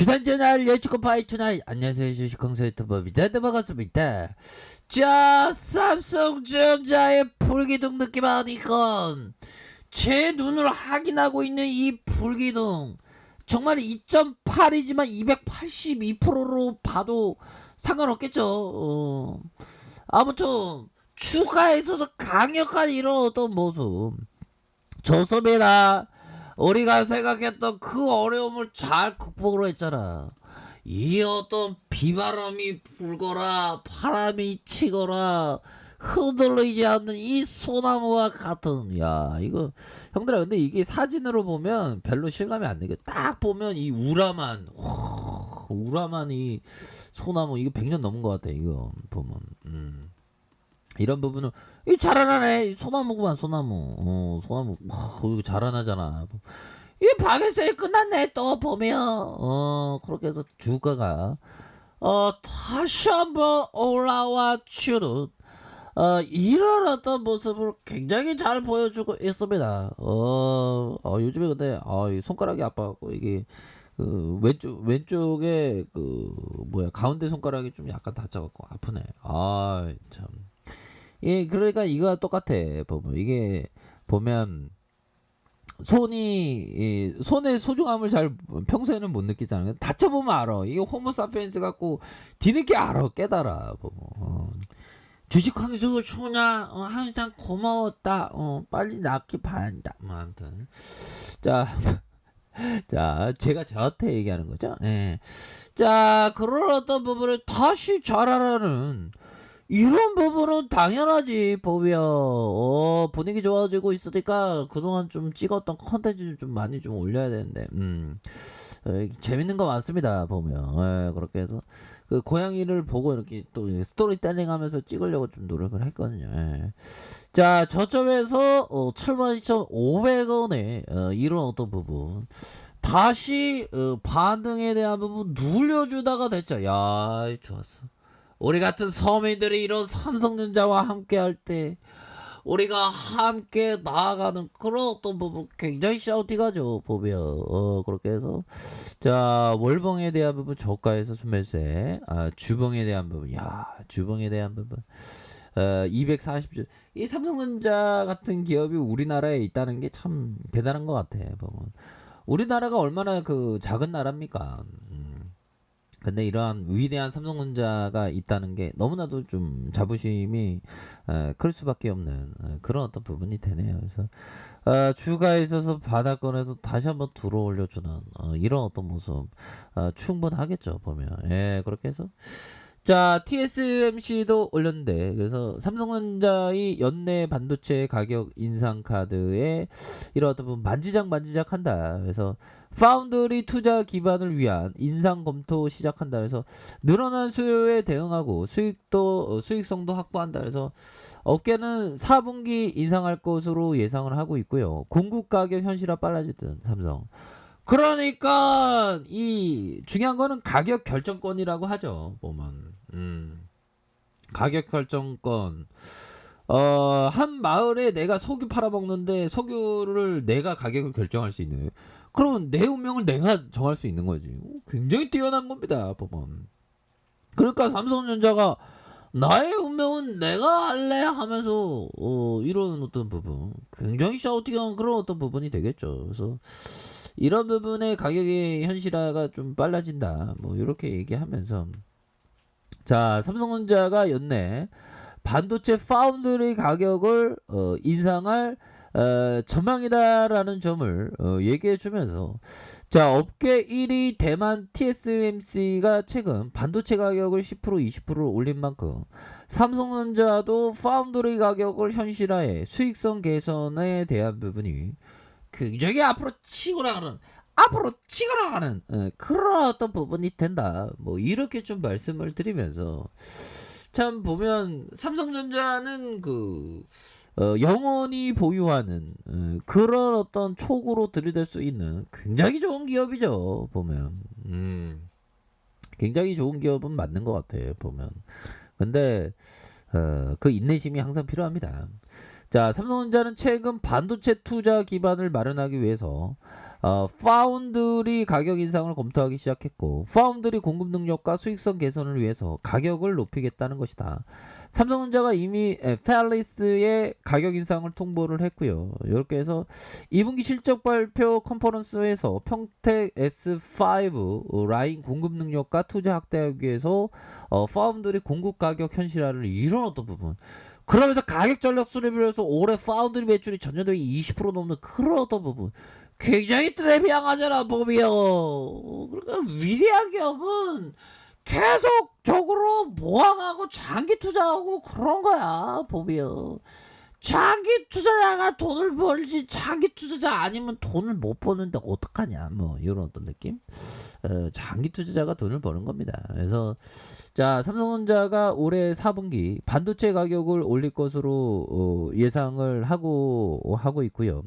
주산전할 예측고 파이투나잇. 안녕하세요. 주식공사 유튜버입니다. 네 반갑습니다. 자 삼성전자의 불기둥 느낌 아니건 제 눈으로 확인하고 있는 이 불기둥 정말 2.8이지만 282%로 봐도 상관없겠죠. 어. 아무튼 추가해서도 강력한 이런 어떤 모습. 좋습니다 우리가 생각했던 그 어려움을 잘 극복을 했잖아. 이 어떤 비바람이 불거나 바람이 치거나 흔들리지 않는 이 소나무와 같은 야 이거 형들아 근데 이게 사진으로 보면 별로 실감이 안 되게 딱 보면 이 우람한 와, 우람한 이 소나무 이거 100년 넘은 것 같아 이거 보면 음. 이런 부분은 이 자라나네. 소나무구만 소나무. 어 소나무. 와 이거 자라나잖아. 이 박일세일 끝났네 또 보면. 어 그렇게 해서 주가가 어 다시 한번 올라와 주는 어 이런 어떤 모습을 굉장히 잘 보여주고 있습니다. 어, 어 요즘에 근데 어이 손가락이 아파갖고 이게 그 왼쪽 왼쪽에 그 뭐야 가운데 손가락이 좀 약간 다쳐갖고 아프네. 아참 예, 그러니까 이거와 똑같아. 보면 이게 보면 손이 이 손의 소중함을 잘 평소에는 못 느끼잖아요. 다쳐보면 알아. 이게 호모사피엔스 갖고 뒤늦게 알아. 깨달아. 보면 좋고 좋냐? 어, 항상 고마웠다. 어, 빨리 낫기 바란다. 뭐 아무튼 자. 자, 제가 저한테 얘기하는 거죠. 예. 자, 그런 어떤 부분을 다시 잘하라는 이런 부분은 당연하지 보면 어 분위기 좋아지고 있으니까 그동안 좀 찍었던 컨텐츠 좀 많이 좀 올려야 되는데 음. 에, 재밌는 거 많습니다 보면. 에, 그렇게 해서. 그 고양이를 보고 이렇게 또 스토리텔링 하면서 찍으려고 좀 노력을 했거든요 에. 자 저점에서 어, 72,500원에 어, 이런 어떤 부분. 다시 어, 반등에 대한 부분 눌려주다가 됐죠. 야 좋았어 우리 같은 서민들이 이런 삼성전자와 함께 할 때 우리가 함께 나아가는 그런 어떤 부분 굉장히 샤우팅하죠 보면. 어 그렇게 해서. 자 월봉에 대한 부분 저가에서 순매세 아 주봉에 대한 부분. 야 주봉에 대한 부분. 어 240주 이 삼성전자 같은 기업이 우리나라에 있다는 게 참 대단한 것 같아 보면. 우리나라가 얼마나 그 작은 나라입니까? 음. 근데 이러한 위대한 삼성전자가 있다는 게 너무나도 좀 자부심이 에, 클 수밖에 없는 에, 그런 어떤 부분이 되네요. 그래서 어, 주가에 있어서 바닥권에서 다시 한번 들어 올려주는 어, 이런 어떤 모습 어, 충분하겠죠 보면 예 그렇게 해서 자 TSMC도 올렸는데 그래서 삼성전자의 연내 반도체 가격 인상 카드에 어떤 부분 만지작 만지작 한다. 그래서 파운드리 투자 기반을 위한 인상 검토 시작한다. 그래서 늘어난 수요에 대응하고 수익도 어, 수익성도 확보한다. 그래서 업계는 4분기 인상할 것으로 예상을 하고 있고요. 공급 가격 현실화 빨라지든 삼성 그러니까 이 중요한 거는 가격 결정권이라고 하죠. 보면 음. 가격 결정권 어, 한 마을에 내가 석유 팔아먹는데 석유를 내가 가격을 결정할 수 있는 그러면 내 운명을 내가 정할 수 있는 거지. 굉장히 뛰어난 겁니다. 보면 그러니까 삼성전자가 나의 운명은 내가 할래 하면서 어, 이런 어떤 부분 굉장히 샤우팅한 그런 어떤 부분이 되겠죠. 그래서 이런 부분의 가격의 현실화가 좀 빨라진다. 뭐 이렇게 얘기하면서 자 삼성전자가 연내 반도체 파운드리 가격을 어, 인상할 어, 전망이다라는 점을 어, 얘기해 주면서 자 업계 1위 대만 TSMC가 최근 반도체 가격을 10% 20% 올린 만큼 삼성전자도 파운드리 가격을 현실화해 수익성 개선에 대한 부분이 굉장히 앞으로 치고 나가는 앞으로 치고 나가는 어, 그런 어떤 부분이 된다. 뭐 이렇게 좀 말씀을 드리면서 참 보면 삼성전자는 그 어, 영원히 보유하는 어, 그런 어떤 촉으로 들이댈 수 있는 굉장히 좋은 기업이죠. 보면 음, 굉장히 좋은 기업은 맞는 것 같아요. 보면 근데 어, 그 인내심이 항상 필요합니다. 자, 삼성전자는 최근 반도체 투자 기반을 마련하기 위해서 어, 파운드리 가격 인상을 검토하기 시작했고 파운드리 공급 능력과 수익성 개선을 위해서 가격을 높이겠다는 것이다. 삼성전자가 이미 에, 펠리스의 가격 인상을 통보를 했고요. 이렇게 해서 2분기 실적 발표 컨퍼런스에서 평택 S5 라인 공급 능력과 투자 확대하기 위해서 어, 파운드리 공급 가격 현실화를 이뤄놓던 부분. 그러면서 가격 전략 수립을 해서 올해 파운드리 매출이 전년 대비 20% 넘는 어떤 부분. 굉장히 트래비앙하잖아 보면 그러니까 위대한 기업은 계속적으로 모아가고 장기 투자하고 그런 거야 보면 장기 투자자가 돈을 벌지 장기 투자자 아니면 돈을 못 버는데 어떡하냐 뭐 이런 어떤 느낌? 어, 장기 투자자가 돈을 버는 겁니다. 그래서 자 삼성전자가 올해 4분기 반도체 가격을 올릴 것으로 어, 예상을 하고 하고 있고요.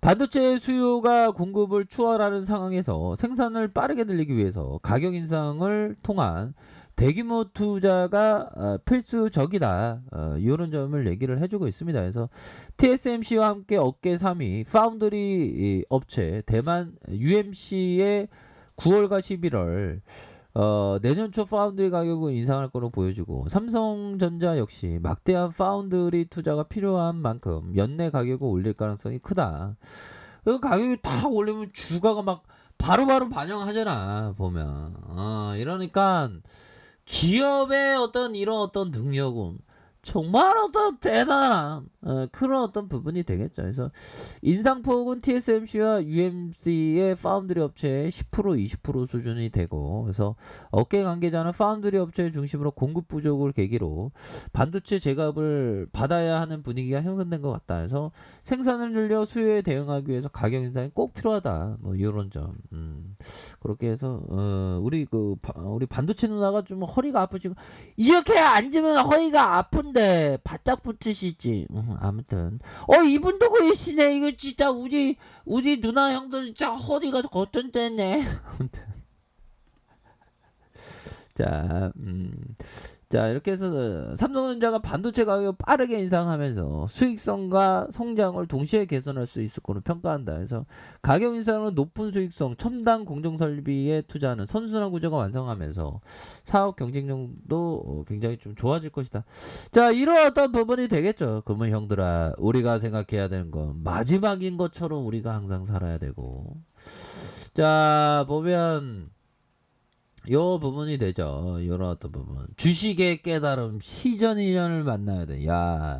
반도체 수요가 공급을 추월하는 상황에서 생산을 빠르게 늘리기 위해서 가격 인상을 통한 대규모 투자가 어, 필수적이다. 어, 이런 점을 얘기를 해주고 있습니다. 그래서 TSMC와 함께 업계 3위 파운드리 이 업체 대만 UMC의 9월과 11월 어, 내년 초 파운드리 가격을 인상할 거로 보여주고 삼성전자 역시 막대한 파운드리 투자가 필요한 만큼 연내 가격을 올릴 가능성이 크다. 그 가격이 다 올리면 주가가 막 바로바로 반영하잖아 보면 어, 이러니까 기업의 어떤 이런 어떤 능력은 정말 어떤 대단한 어, 그런 어떤 부분이 되겠죠. 그래서 인상폭은 TSMC와 UMC의 파운드리 업체의 10% 20% 수준이 되고 그래서 업계 관계자는 파운드리 업체를 중심으로 공급 부족을 계기로 반도체 제값을 받아야 하는 분위기가 형성된 것 같다. 그래서 생산을 늘려 수요에 대응하기 위해서 가격 인상이 꼭 필요하다. 뭐 이런 점. 음, 그렇게 해서 어, 우리 그 바- 우리 반도체 누나가 좀 허리가 아프시고 이렇게 앉으면 허리가 아픈 데 바짝 붙으시지. 음, 아무튼 어 이분도 그러시네. 이거 진짜 우리 우리 누나 형들 진짜 허리가 거뜬대네. 아무튼 자, 음, 자 이렇게 해서 삼성전자가 반도체 가격 빠르게 인상하면서 수익성과 성장을 동시에 개선할 수 있을 거로 평가한다. 그래서 가격 인상은 높은 수익성, 첨단 공정 설비에 투자하는 선순환 구조가 완성하면서 사업 경쟁력도 어, 굉장히 좀 좋아질 것이다. 자, 어떤 부분이 되겠죠. 그러면 형들아, 우리가 생각해야 되는 건 마지막인 것처럼 우리가 항상 살아야 되고. 자, 보면 요 부분이 되죠. 요런 어떤 부분. 주식의 깨달음, 시전 인연을 만나야 돼. 야,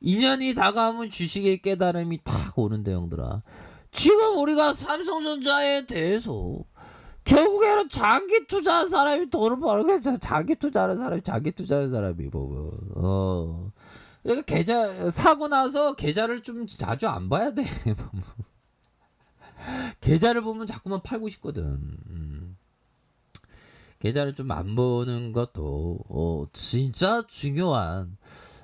인연이 다가오면 주식의 깨달음이 탁 오는데, 형들아. 지금 우리가 삼성전자에 대해서 결국에는 장기 투자한 사람이 돈을 벌겠죠. 장기 투자하는 사람이 장기 투자하는 사람이 보면. 어. 그러니까 계좌 사고 나서 계좌를 좀 자주 안 봐야 돼. 계좌를 보면 자꾸만 팔고 싶거든. 음. 계좌를 좀 안 보는 것도 어, 진짜 중요한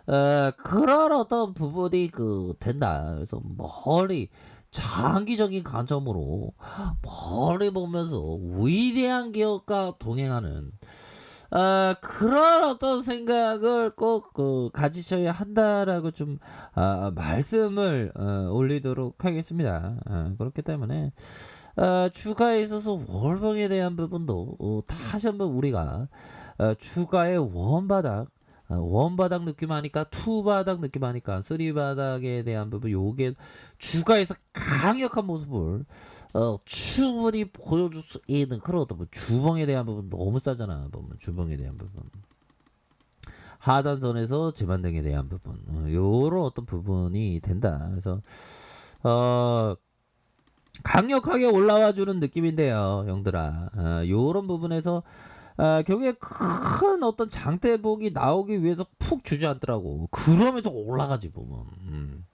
어, 그런 어떤 부분이 그 된다. 그래서 멀리 장기적인 관점으로 멀리 보면서 위대한 기업과 동행하는 어, 그런 어떤 생각을 꼭 그, 가지셔야 한다라고 좀 아, 말씀을 어, 올리도록 하겠습니다. 아, 그렇기 때문에 어, 주가에 있어서 월봉에 대한 부분도 어, 다시 한번 우리가 어, 주가의 원바닥 어, 원바닥 느낌 하니까 투바닥 느낌 하니까 쓰리바닥에 대한 부분 요게 주가에서 강력한 모습을 어, 충분히 보여줄 수 있는 그런 어떤 뭐 주봉에 대한 부분 너무 싸잖아 보면. 주봉에 대한 부분. 하단선에서 재반등에 대한 부분. 어, 요런 어떤 부분이 된다. 그래서 어 강력하게 올라와 주는 느낌인데요, 형들아. 어, 요런 부분에서 아, 결국에 큰 어떤 장대복이 나오기 위해서 푹 주저앉더라고. 그러면서 올라가지 보면. 음.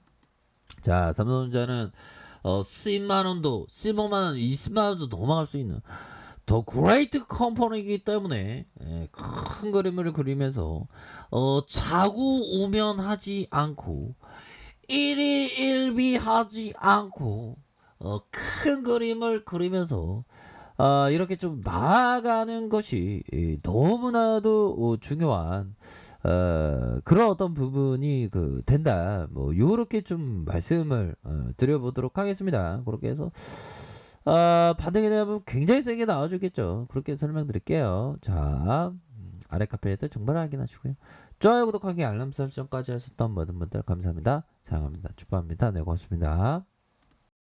자, 삼성전자는 어, 10만 원도, 15만 원, 20만 원도 넘어갈 수 있는 더 그레이트 컴퍼니이기 때문에 예, 큰 그림을 그리면서 어, 자구 우면하지 않고 일희일비하지 않고 어, 큰 그림을 그리면서 아, 이렇게 좀 나아가는 것이 예, 너무나도 어, 중요한 어, 그런 어떤 부분이 그 된다. 뭐 요렇게 좀 말씀을 어, 드려보도록 하겠습니다. 그렇게 해서 아, 반응에 대한 굉장히 세게 나와주겠죠. 그렇게 설명드릴게요. 자, 음, 아래 카페에도 정보를 확인하시고요. 좋아요, 구독하기, 알람 설정까지 하셨던 모든 분들 감사합니다. 사랑합니다. 축복합니다. 네, 고맙습니다.